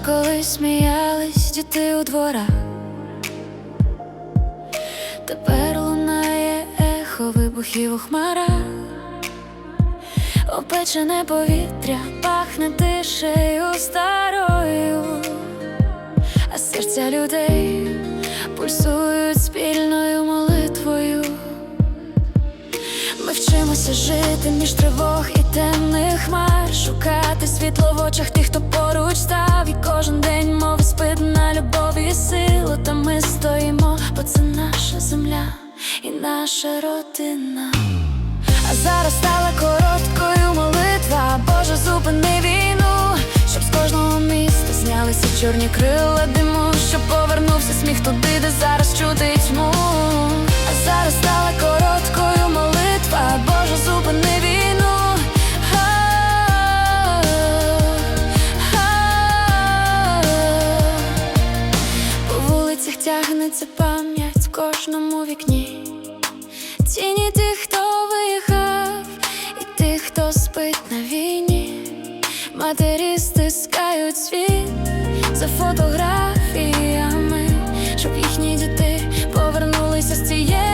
колись сміялись діти у дворах, тепер лунає ехо вибухів у хмарах, опечене повітря пахне тишею старою, а серця людей пульсують спільною молитвою. Ми вчимося жити між тривог і темних хмар, шукати світло в очах тих, став, і кожен день мов спитна любов і сила. Та ми стоїмо, бо це наша земля і наша родина. А зараз стала короткою молитва, Боже, зупини війну, щоб з кожного міста знялися чорні крила диму, щоб повернувся сміх туди, де зараз чути тьму. Вулицях тягнеться пам'ять в кожному вікні. Тіні тих, хто виїхав, і тих, хто спить на війні. Матері стискають світ за фотографіями, щоб їхні діти повернулися з цієї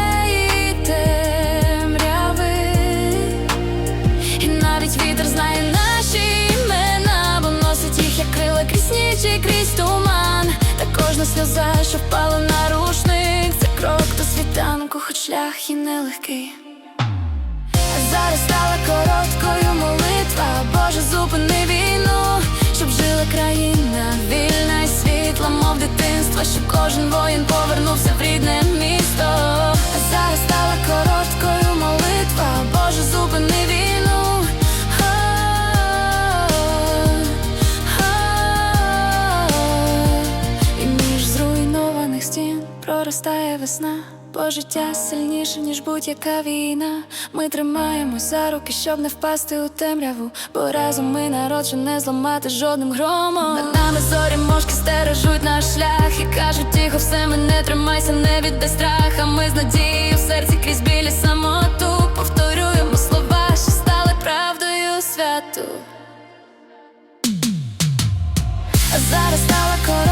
кожна сльоза, що впала на рушник, це крок до світанку, хоч шлях і нелегкий. Зараз стала короткою молитва, Боже, зупини війну, щоб жила країна вільна і світла, мов дитинства, щоб кожен воїн повернувся в рідне місто. Проростає весна, бо життя сильніше, ніж будь-яка війна. Ми тримаємось за руки, щоб не впасти у темряву, бо разом ми народ, що не зламати жодним громом. Над нами зорі мошки стережуть наш шлях і кажуть, тихо, все мене тримайся, не віддай страх. А ми з надією в серці крізь білі самоту повторюємо слова, що стали правдою святу. А зараз стала короткою